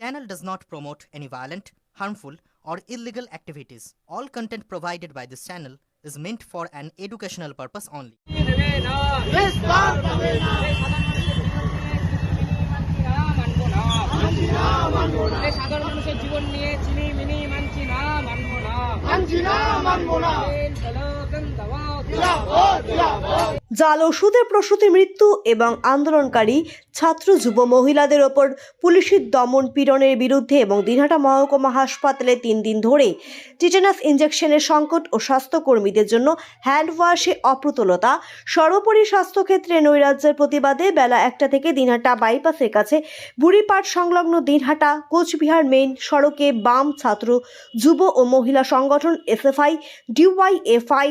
Channel does not promote any violent, harmful, or illegal activities. All content provided by this channel is meant for an educational purpose only. সাধারণ মানুষের জীবন mini মানবো না মানবো না জাল ওষুধের প্রসূতি মৃত্যু এবং আন্দোলনকারী ছাত্র যুব মহিলাদের ওপর পুলিশের দমন পীড়নের বিরুদ্ধে এবং দিনহাটা মহকুমা হাসপাতালে তিন দিন ধরে টিটেনাস ইঞ্জেকশনের সংকট ও স্বাস্থ্যকর্মীদের জন্য হ্যান্ড ওয়াশে অপ্রতুলতা, সর্বোপরি স্বাস্থ্যক্ষেত্রে নৈরাজ্যের প্রতিবাদে বেলা একটা থেকে দিনহাটা বাইপাসের কাছে বুড়িপাট সংলগ্ন দিনহাটা, কোচবিহার মেইন সড়কে বাম ছাত্র, যুব ও মহিলা সংগঠন এসএফআই, ডিওয়াইএফআই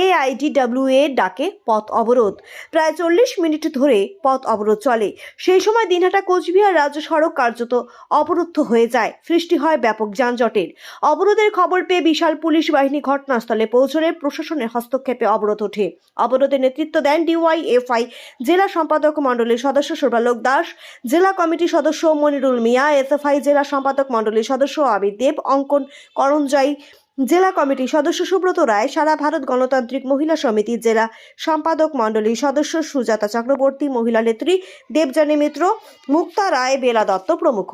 এআইডিডব্লিউ ডাকে পথ অবরোধ। প্রায় চল্লিশ মিনিট ধরে পথ অবরোধ চলে। সেই সময় দিনহাটা কোচবিহার রাজ্য সড়ক কার্যত অবরুদ্ধ হয়ে যায়। সৃষ্টি হয় ব্যাপক যানজটের। অবরোধের খবর পেয়ে বিশাল পুলিশ বাহিনী ঘটনাস্থলে পৌঁছলে প্রশাসনের হস্তক্ষেপে অবরোধ ওঠে। অবরোধে নেতৃত্ব দেন ডিওয়াইএফআই জেলা সম্পাদক মণ্ডলীর সদস্য সর্বালোক দাস, জেলা কমিটির সদস্য মনিরুল মিয়া, এসএফআই জেলা সম্পাদক মণ্ডলীর সদস্য আবির দেব, অঙ্কন করঞ্জয় জেলা কমিটির সদস্য সুব্রত রায়, সারা ভারত গণতান্ত্রিক মহিলা সমিতির জেলা সম্পাদক মণ্ডলীর সদস্য সুজাতা চক্রবর্তী, মহিলা নেত্রী দেবযানী মিত্র, মুক্তা রায়, বেলা দত্ত প্রমুখ।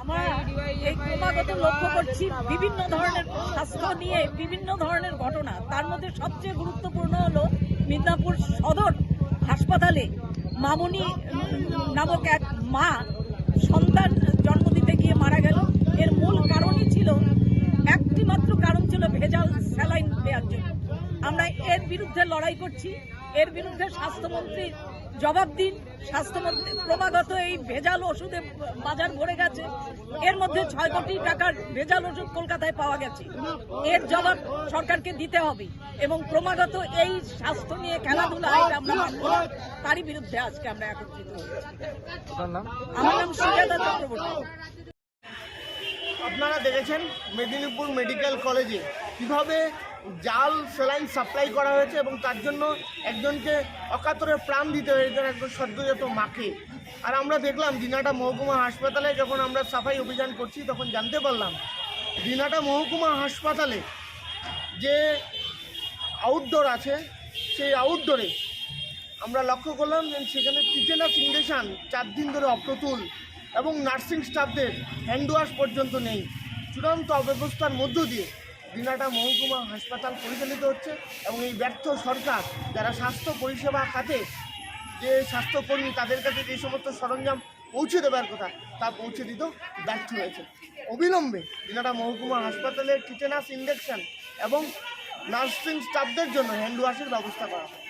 আমরা এই ক্রমাগত লক্ষ্য করছি বিভিন্ন ধরনের স্বাস্থ্য নিয়ে বিভিন্ন ধরনের ঘটনা। তার মধ্যে সবচেয়ে গুরুত্বপূর্ণ হলো মিদনাপুর সদর হাসপাতালে মামুনি নামক এক মা সন্তান জন্ম দিতে গিয়ে মারা গেল এর মূল কারণই ছিল একটি মাত্র কারণ ছিল ভেজাল স্যালাইন দেওয়ার জন্য আমরা এর বিরুদ্ধে লড়াই করছি এর বিরুদ্ধে স্বাস্থ্যমন্ত্রী জবাব দিন। স্বাস্থ্যমন্ত্রী ক্রমাগত এই ভেজাল ওষুধে বাজার ভরে গেছে। এর মধ্যে ছয় কোটি টাকার ভেজাল ওষুধ কলকাতায় পাওয়া গেছে। এর জবাব সরকারকে দিতে হবে এবং ক্রমাগত এই স্বাস্থ্য নিয়ে খেলাধুলা আমরা তারই বিরুদ্ধে আজকে আমরা একত্রিত আমার নাম সুজাতা চক্রবর্তী। আপনারা দেখেছেন মেদিনীপুর মেডিকেল কলেজে কীভাবে জাল সেলাইন সাপ্লাই করা হয়েছে এবং তার জন্য একজনকে অকাতরে প্রাণ দিতে হয়েছে একজন সদ্যজাত মাকে। আর আমরা দেখলাম দিনাটা মহকুমা হাসপাতালে যখন আমরা সাফাই অভিযান করছি, তখন জানতে পারলাম দিনাটা মহকুমা হাসপাতালে যে আউটডোর আছে, সেই আউটডোরে আমরা লক্ষ্য করলাম যে সেখানে টিটেনাস ইঞ্জেকশন চার দিন ধরে অপ্রতুল এবং নার্সিং স্টাফদের হ্যান্ড ওয়াশ পর্যন্ত নেই। চূড়ান্ত অব্যবস্থার মধ্য দিয়ে দিনাটা মহকুমা হাসপাতাল পরিচালিত হচ্ছে এবং এই ব্যর্থ সরকার যারা স্বাস্থ্য পরিষেবা খাতে যে স্বাস্থ্যকর্মী তাদের কাছে যে সমস্ত সরঞ্জাম পৌঁছে দেওয়ার কথা, তা পৌঁছে দিতেও ব্যর্থ হয়েছে। অবিলম্বে বিনাটা মহকুমা হাসপাতালে টিটেনাস ইঞ্জেকশন এবং নার্সিং স্টাফদের জন্য হ্যান্ড ওয়াশের ব্যবস্থা করা হয়